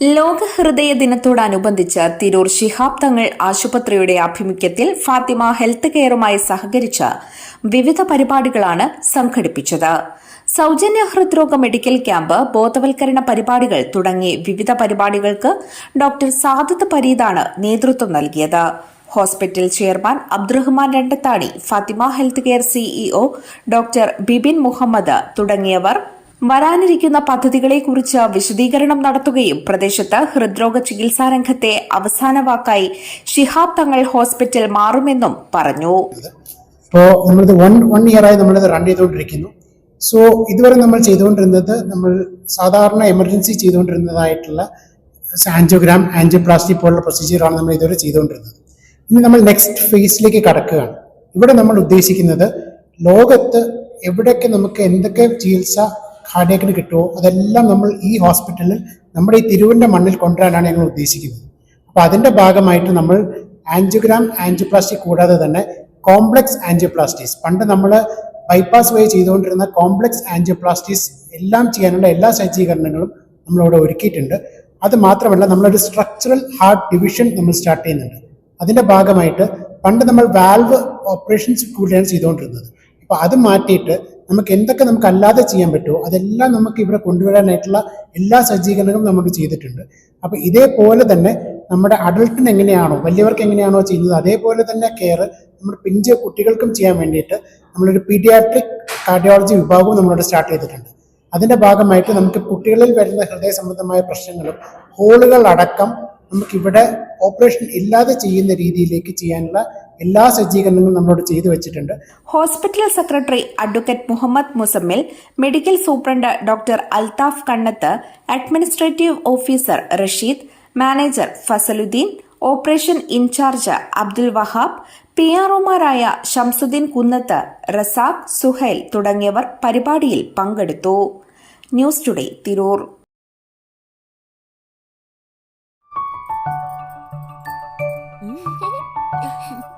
ലോക ഹൃദയ ദിനത്തോടനുബന്ധിച്ച് തിരൂർ ശിഹാബ് തങ്ങൾ ആശുപത്രിയുടെ ആഭിമുഖ്യത്തിൽ ഫാത്തിമ ഹെൽത്ത് കെയറുമായി സഹകരിച്ച് വിവിധ പരിപാടികളാണ് സംഘടിപ്പിച്ചത്. സൗജന്യ ഹൃദ്രോഗ മെഡിക്കൽ ക്യാമ്പ് ബോധവൽക്കരണ പരിപാടികൾ തുടങ്ങി വിവിധ പരിപാടികൾക്ക് ഡോക്ടർ സാദത്ത് പരീദാണ് നേതൃത്വം നൽകിയത്. Hospital chairman Abdurahman Randathani Fathima health care CEO doctor Bibin Muhammad തുടങ്ങിയവർ വരാനിരിക്കുന്ന പദ്ധതികളെക്കുറിച്ച് വിശദീകരണം നടത്തുകയും പ്രദേശത്ത് ഹൃദ്രോഗ ചികിത്സാ രംഗത്തെ അവസാന വാക്കായി ഷിഹാബ് തങ്ങൾ ഹോസ്പിറ്റൽ മാറുമെന്നും പറഞ്ഞു. ഇപ്പോൾ നമ്മളിത് വൺ വൺ ഇയറായി നമ്മളിത് റൺ ചെയ്തുകൊണ്ടിരിക്കുന്നു. സോ ഇതുവരെ നമ്മൾ ചെയ്തുകൊണ്ടിരുന്നത് നമ്മൾ സാധാരണ എമർജൻസി ചെയ്തുകൊണ്ടിരുന്നതായിട്ടുള്ള ആൻജിയോഗ്രാം ആൻജിയോപ്ലാസ്റ്റി പോലുള്ള പ്രൊസീജിയറാണ് നമ്മൾ ഇതുവരെ ചെയ്തുകൊണ്ടിരുന്നത്. ഇനി നമ്മൾ നെക്സ്റ്റ് ഫേസിലേക്ക് കടക്കുകയാണ്. ഇവിടെ നമ്മൾ ഉദ്ദേശിക്കുന്നത് ലോകത്ത് എവിടെയൊക്കെ നമുക്ക് എന്തൊക്കെ ചികിത്സ കാർഡിയക്കിന് കിട്ടുമോ അതെല്ലാം നമ്മൾ ഈ ഹോസ്പിറ്റലിൽ നമ്മുടെ ഈ തിരുവിന്റെ മണ്ണിൽ കൊണ്ടുവരാനാണ് ഞങ്ങൾ ഉദ്ദേശിക്കുന്നത്. അപ്പോൾ അതിന്റെ ഭാഗമായിട്ട് നമ്മൾ ആൻജിയോഗ്രാം ആൻജിയോപ്ലാസ്റ്റി കൂടാതെ തന്നെ കോംപ്ലക്സ് ആൻജിയോപ്ലാസ്റ്റീസ് പണ്ട് നമ്മൾ ബൈപ്പാസ് വഴി ചെയ്തുകൊണ്ടിരുന്ന കോംപ്ലക്സ് ആൻജിയോപ്ലാസ്റ്റീസ് എല്ലാം ചെയ്യാനുള്ള എല്ലാ സജ്ജീകരണങ്ങളും നമ്മളിവിടെ ഒരുക്കിയിട്ടുണ്ട്. അത് മാത്രമല്ല നമ്മളൊരു സ്ട്രക്ചറൽ ഹാർട്ട് ഡിവിഷൻ നമ്മൾ സ്റ്റാർട്ട് ചെയ്യുന്നുണ്ട്. അതിന്റെ ഭാഗമായിട്ട് പണ്ട് നമ്മൾ വാൽവ് ഓപ്പറേഷൻസ് കൂടിയാണ് ചെയ്തുകൊണ്ടിരുന്നത്. അപ്പോൾ അത് മാറ്റിയിട്ട് നമുക്ക് എന്തൊക്കെ നമുക്ക് അല്ലാതെ ചെയ്യാൻ പറ്റുമോ അതെല്ലാം നമുക്ക് ഇവിടെ കൊണ്ടുവരാനായിട്ടുള്ള എല്ലാ സജ്ജീകരണങ്ങളും നമുക്ക് ചെയ്തിട്ടുണ്ട്. അപ്പോൾ ഇതേപോലെ തന്നെ നമ്മുടെ അഡൾട്ടിന് എങ്ങനെയാണോ വലിയവർക്ക് എങ്ങനെയാണോ ചെയ്യുന്നത് അതേപോലെ തന്നെ കെയർ നമ്മുടെ പിഞ്ച് കുട്ടികൾക്കും ചെയ്യാൻ വേണ്ടിയിട്ട് നമ്മളൊരു പീഡിയാട്രിക് കാർഡിയോളജി വിഭാഗവും നമ്മളിവിടെ സ്റ്റാർട്ട് ചെയ്തിട്ടുണ്ട്. അതിന്റെ ഭാഗമായിട്ട് നമുക്ക് കുട്ടികളിൽ വരുന്ന ഹൃദയ സംബന്ധമായ പ്രശ്നങ്ങളും ഹോളുകൾ അടക്കം നമുക്കിവിടെ ഓപ്പറേഷൻ ഇല്ലാതെ ചെയ്യുന്ന രീതിയിലേക്ക് ചെയ്യാനുള്ള എല്ലാ സജ്ജീകരണങ്ങളും നമ്മളോട് ചെയ്തു വെച്ചിട്ടുണ്ട്. Hospital secretary advocate Muhammad Musammil medical superintendent doctor Althaf Kannath administrative officer Rasheed manager Fazaluddin operation in charge Abdul Wahab P ആർഒമാരായ Shamsuddin Kunnath Razak Suhail തുടങ്ങിയവർ പരിപാടിയിൽ പങ്കെടുത്തു. News today Tirur.